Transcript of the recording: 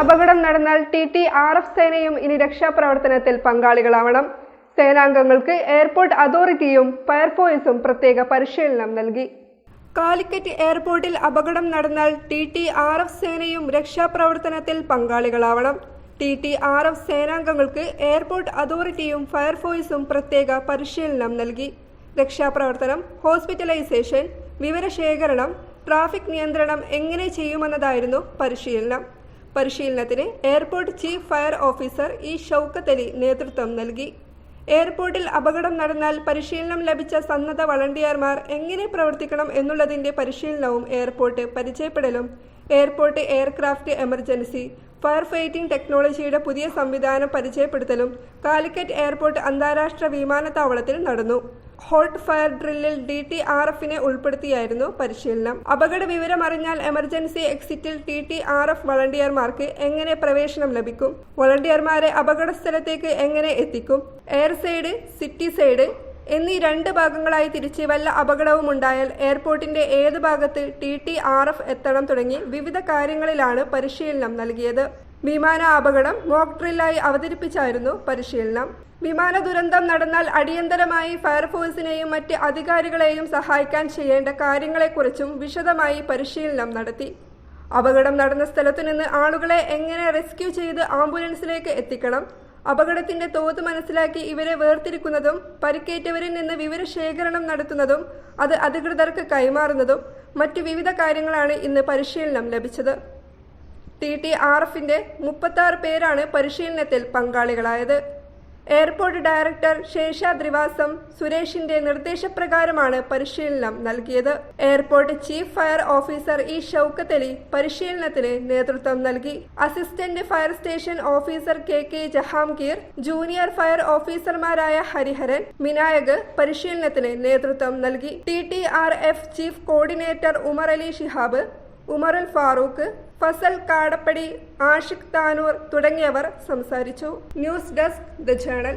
അപകടം നടന്നാൽ T T R F സേനയും ഇനി രക്ഷാപ്രവർത്തനത്തിൽ പങ്കാളികളാവണം. സേനാംഗങ്ങൾക്ക് എയർപോർട്ട് അതോറിറ്റിയും ഫയർഫോഴ്സും പ്രത്യേക പരിശീലനം നൽകി. കാലിക്കറ്റ് എയർപോർട്ടിൽ അപകടം നടന്നാൽ ടി ടി ആർ എഫ് സേനയും രക്ഷാപ്രവർത്തനത്തിൽ പങ്കാളികളാവണം. ടി ടി ആർ എഫ് സേനാംഗങ്ങൾക്ക് എയർപോർട്ട് അതോറിറ്റിയും ഫയർഫോഴ്സും പ്രത്യേക പരിശീലനം നൽകി. രക്ഷാപ്രവർത്തനം ഹോസ്പിറ്റലൈസേഷൻ വിവരശേഖരണം ട്രാഫിക് നിയന്ത്രണം എങ്ങനെ ചെയ്യുമെന്നതായിരുന്നു പരിശീലനം. പരിശീലനത്തിന് airport chief fire officer E Shoukath Ali നേതൃത്വം നൽകി. എയർപോർട്ടിൽ അപകടം നടന്നാൽ പരിശീലനം ലഭിച്ച സന്നദ്ധ വളണ്ടിയർമാർ എങ്ങനെ പ്രവർത്തിക്കണം എന്നുള്ളതിന്റെ പരിശീലനവും airport പരിചയപ്പെടലും. Airport aircraft emergency fire fighting ടെക്നോളജിയുടെ പുതിയ സംവിധാനം പരിചയപ്പെടുത്തലും കാലിക്കറ്റ് എയർപോർട്ട് അന്താരാഷ്ട്ര വിമാനത്താവളത്തിൽ നടന്നു. ഹോട്ട് ഫയർ ഡ്രില്ലിൽ ഡി ടി ആർ എഫിനെ ഉൾപ്പെടുത്തിയായിരുന്നു പരിശീലനം. അപകട വിവരം അറിഞ്ഞാൽ എമർജൻസി എക്സിറ്റിൽ ടി ടി ആർ എഫ് വളണ്ടിയർമാർക്ക് എങ്ങനെ പ്രവേശനം ലഭിക്കും? വളണ്ടിയർമാരെ അപകട സ്ഥലത്തേക്ക് എങ്ങനെ എത്തിക്കും? എയർ സൈഡ് സിറ്റി സൈഡ് എന്നീ രണ്ട് ഭാഗങ്ങളായി തിരിച്ച് വല്ല അപകടവും ഉണ്ടായാൽ എയർപോർട്ടിന്റെ ഏത് ഭാഗത്ത് ടി ടി ആർ എഫ് എത്തണം തുടങ്ങി വിവിധ കാര്യങ്ങളിലാണ് പരിശീലനം നൽകിയത്. വിമാന അപകടം മോക്ക് ഡ്രില്ലായി അവതരിപ്പിച്ചായിരുന്നു പരിശീലനം. വിമാന ദുരന്തം നടന്നാൽ അടിയന്തരമായി ഫയർഫോഴ്സിനെയും മറ്റ് അധികാരികളെയും സഹായിക്കാൻ ചെയ്യേണ്ട കാര്യങ്ങളെക്കുറിച്ചും വിശദമായി പരിശീലനം നടത്തി. അപകടം നടന്ന സ്ഥലത്തു നിന്ന് ആളുകളെ എങ്ങനെ റെസ്ക്യൂ ചെയ്ത് ആംബുലൻസിലേക്ക് എത്തിക്കണം? അപകടത്തിന്റെ തോത് മനസ്സിലാക്കി ഇവരെ വേർതിരിക്കുന്നതും പരിക്കേറ്റവരിൽ നിന്ന് വിവരശേഖരണം നടത്തുന്നതും അത് അധികൃതർക്ക് കൈമാറുന്നതും മറ്റു വിവിധ കാര്യങ്ങളാണ് ഇന്ന് പരിശീലനം ലഭിച്ചത്. ടി ടി ആർ എഫിന്റെ മുപ്പത്തി ആറ് പേരാണ് പരിശീലനത്തിൽ പങ്കാളികളായത്. എയർപോർട്ട് ഡയറക്ടർ ശേഷാദ്രിവാസം സുരേഷിന്റെ നിർദ്ദേശപ്രകാരമാണ് പരിശീലനം നൽകിയത്. Airport chief fire officer E Shoukath Ali പരിശീലനത്തിന് നേതൃത്വം നൽകി. Assistant fire station officer K K Jahangir junior fire ഓഫീസർമാരായ ഹരിഹരൻ വിനായക് പരിശീലനത്തിന് നേതൃത്വം നൽകി. T T R F chief coordinator Umar Ali Shihab Umarul Farooq Fazal Kadappadi Ashiq Tanur തുടങ്ങിയവർ സംസാരിച്ചു. News desk the journal.